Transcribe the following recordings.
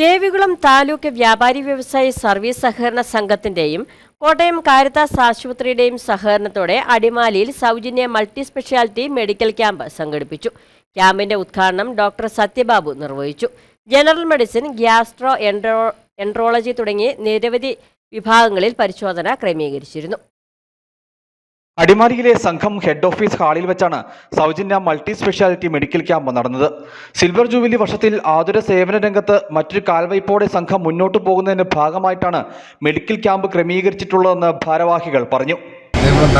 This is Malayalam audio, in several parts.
ദേവികുളം താലൂക്ക് വ്യാപാരി വ്യവസായി സർവീസ് സഹകരണ സംഘത്തിന്റെയും കോട്ടയം കാരിത്താസ് ആശുപത്രിയുടെയും സഹകരണത്തോടെ അടിമാലിയിൽ സൗജന്യ മൾട്ടി സ്പെഷ്യാലിറ്റി മെഡിക്കൽ ക്യാമ്പ് സംഘടിപ്പിച്ചു. ക്യാമ്പിന്റെ ഉദ്ഘാടനം ഡോക്ടർ സത്യബാബു നിർവഹിച്ചു. General medicine gastro entero enterology തുടങ്ങി നിരവധി വിഭാഗങ്ങളിൽ പരിശോധന ക്രമീകരിച്ചിരുന്നു. അടിമാലിയിലെ സംഘം ഹെഡ് ഓഫീസ് ഹാളിൽ വെച്ചാണ് സൗജന്യ മൾട്ടി സ്പെഷ്യാലിറ്റി മെഡിക്കൽ ക്യാമ്പ് നടന്നത്. സിൽവർ ജൂബിലി വർഷത്തിൽ ആതുര സേവന രംഗത്ത് മറ്റൊരു കാൽവയ്പോടെ സംഘം മുന്നോട്ട് പോകുന്നതിന്റെ ഭാഗമായിട്ടാണ് മെഡിക്കൽ ക്യാമ്പ് ക്രമീകരിച്ചിട്ടുള്ളതെന്ന് ഭാരവാഹികൾ പറഞ്ഞു. സംഘം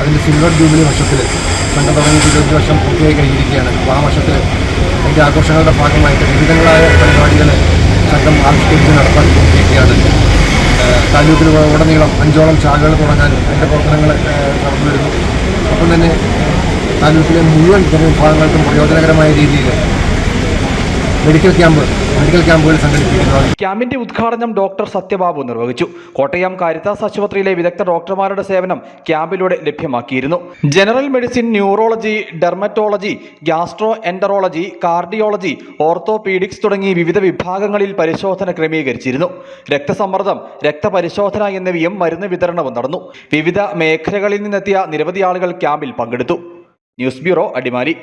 അതിന്റെ സിൽവർ ജൂബിലി വർഷത്തിൽ സംഘം തുടങ്ങിയിട്ട് വർഷം പൂർത്തിയായി കഴിഞ്ഞിരിക്കുകയാണ്. അപ്പോൾ ആ വർഷത്തിൽ അതിന്റെ ആഘോഷങ്ങളുടെ ഭാഗമായിട്ട് വിവിധങ്ങളായ പരിപാടികൾ സംഘം ആവിഷ്കരിച്ച് നടത്താൻ ഏഹ് താലൂക്കിൽ ഉടനീളം അഞ്ചോളം ശാഖകൾ തുടങ്ങാൻ അതിന്റെ പ്രവർത്തനങ്ങൾ നടന്നു വരുന്നു. ഒപ്പം തന്നെ താലൂക്കിലെ മുഴുവൻ ജനവിഭാഗങ്ങൾക്കും പ്രയോജനകരമായ രീതിയിൽ മെഡിക്കൽ ക്യാമ്പ് മെഡിക്കൽ ക്യാമ്പുകൾ സംഘടിപ്പിക്കുന്നത് ക്യാമ്പിന്റെ ഉദ്ഘാടനം ഡോക്ടർ സത്യബാബു നിർവഹിച്ചു. കോട്ടയം കാരിത്താസ് ആശുപത്രിയിലെ വിദഗ്ധ ഡോക്ടർമാരുടെ സേവനം ക്യാമ്പിലൂടെ ലഭ്യമാക്കിയിരുന്നു. General medicine neurology dermatology gastroenterology cardiology orthopaedics തുടങ്ങി വിവിധ വിഭാഗങ്ങളിൽ പരിശോധന ക്രമീകരിച്ചിരുന്നു. രക്തസമ്മർദ്ദം രക്തപരിശോധന എന്നിവയും മരുന്ന് വിതരണവും നടന്നു. വിവിധ മേഖലകളിൽ നിന്നെത്തിയ നിരവധി ആളുകൾ ക്യാമ്പിൽ പങ്കെടുത്തു. News bureau Adimali.